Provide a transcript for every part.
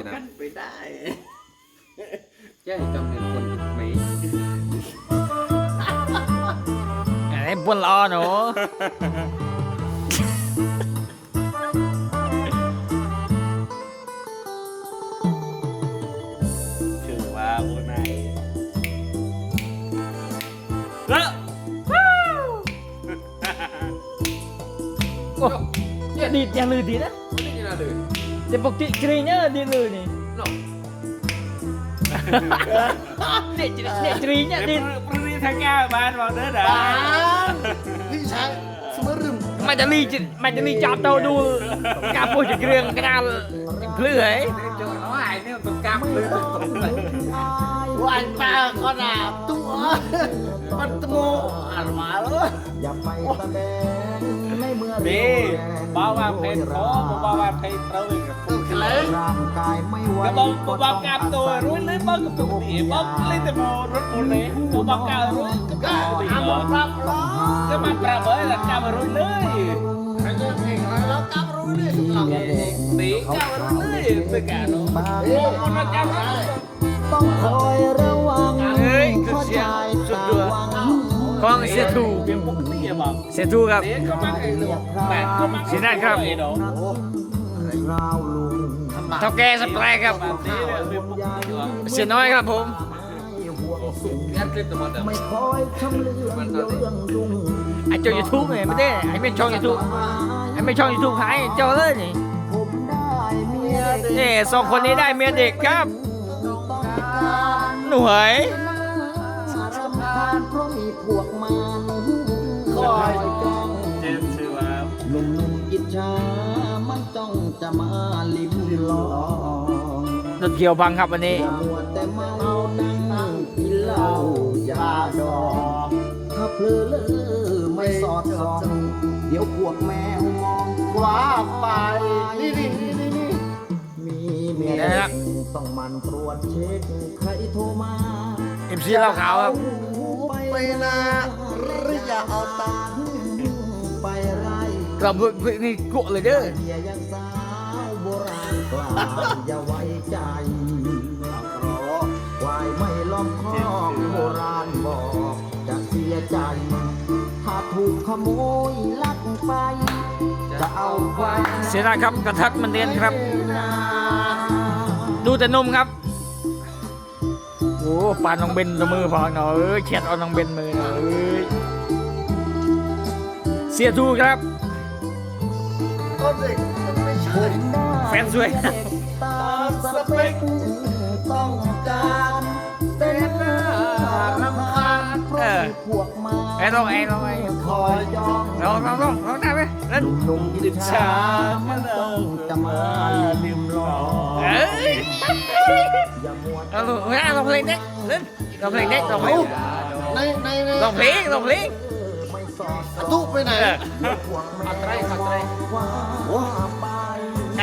ตัวอะไรจะนะกันไปได้แจ้จำเป็นคนไม่ไอ้บนล้อหนูคือว่าโอ้นายแล้วโอ้ยดีดยังลือดีนะไม่ได้ยินอะไรเลย Dia pekik cerinya dia dulu ni. No. Nek ceri nek cerinya dia. Perih sangat ban bang dah dah. Ban. Ni sang semerem. មិនតលីមិនតលីចាប់ទៅដួលកាពុះជាគ្រឿងក្រាលភ្លឺហ៎ចូលអស់ហើយនេះទៅកាភ្លឺ วันจะรีจิมันจะรีจับเตากาปูจะเกรียงกระดาษเลื่อยเจอน้อยเนี่ยตัวกล้ามเป็นตะโมอ่านมาแล้วอย่าไปแสดงในเมื่อดีบาวาเพลงโอ้บ้าวาเพลงเต้าเลยกับตัวเลงร่างกายไม่ไหวก็บอกบอกกามตัวรู้เลยบอกกับตัวดีบอกเลยแต่บอกรถบุเลยบอกกามรู้ก็ก็ดีทำบอกรับล้ก็มาปราบเลยหลังกามรู้เลยใครจะเพลงอะไรแล้วกับรู้ดิเราดีกามรู้เลยเป็นการรู้โอ้คนละกามรู้ ต้องคอยระวังเฮ้ยคือเสียงสุดยอดของเสียทูเพียงปกติอะบอกเสียทูครับเด็กก็มาไอ้ลูกแปดก็มาสีนั่นครับไอ้ดอกราวลุงเท่าแกสแปรครับแบบนี้เนี่ยเป็นปกติว่ะเสียน้อยครับผมห่วงสุขยัดคลิปตัวมันเดิมไม่คอยชำเลืองเรื่องรุ่งไอ้เจ้ายูทูบไงไม่ได้ไอ้ไม่ช่องยูทูบไอ้ไม่ช่องยูทูบขายเจ้าเลยนี่ผมได้เมียเด็กนี่สองคนนี้ได้เมียเด็กครับต้องการ หน่วยรำคาญเพราะมีพวกมันคอยจ้องเจนชื่อว่าหนุ่มๆอิจฉามันจ้องจะมาลิ้มลองรถเกี่ยวพังครับวันนี้อย่ามัวแต่เมานั่งกินเหล้ายาดอง ถ้าเพลอเลอไม่สอดส่อง เดี๋ยวพวกแมวมองคว้าไป นี่นี่นี่นี่มีเมียได้ครับ ต้องหมันตรวจเช็คใครโทรมาเอ็มซีเหล้าขาวครับไปนาหรืออย่าเอาตาไปไร่เราเพิ่งนี่กุเลยเด้อเมียยังสาวโบราณกล่าวอย่าไว้ใจควายไม่ล้อมคอกโบราณบอกจะเสียใจ ถ้าถูกขโมยลักไป จะเอาควายเสียดายครับกระทัดมันเรียนครับนา ดูแต่นมครับ โอ้ปานน้องเบนละมือพอหน่อยเอ้ยเฉียดเอาน้องเบนมือหน่อยเอ้ยเสียทูครับก็เด็กมันไม่ใช่แฟนสวยเด็กตามสเปคต้องการเป็นหน้ารำคาญเพราะมีพวกมาไอ้ลองไอ้ลองไอ้คอยจ้องลองลองลองลองได้ไหมเล่นหนุ่มอิจฉามันต้องจะมาลิมลองเอ้ยอย่ามัวเอาลองเอาลองเพลงเด็กเล่นลองเพลงเด็กลองเพลงในในในลองเพลงลองเพลงไม่สอดตุไปไหนเออพวกแม่ขัดไรขัดไรว่าไปอ่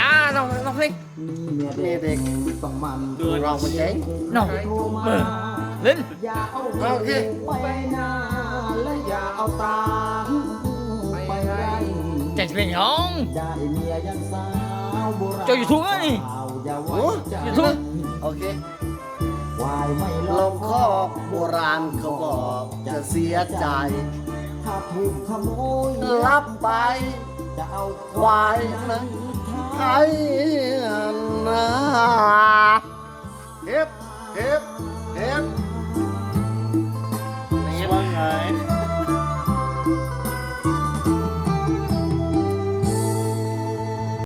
าลองลองเพลงเมียเด็กต้องมันดูเรามันเจ๊งน้องโทรมาเออเล่น อ้ใโอเคไม่ลลงคอกโบราณเขาบอกจะเสียใจ ถ้าถูกขโมยรับไปจะเอาควายนั้นให้นะเฮ็เฮ็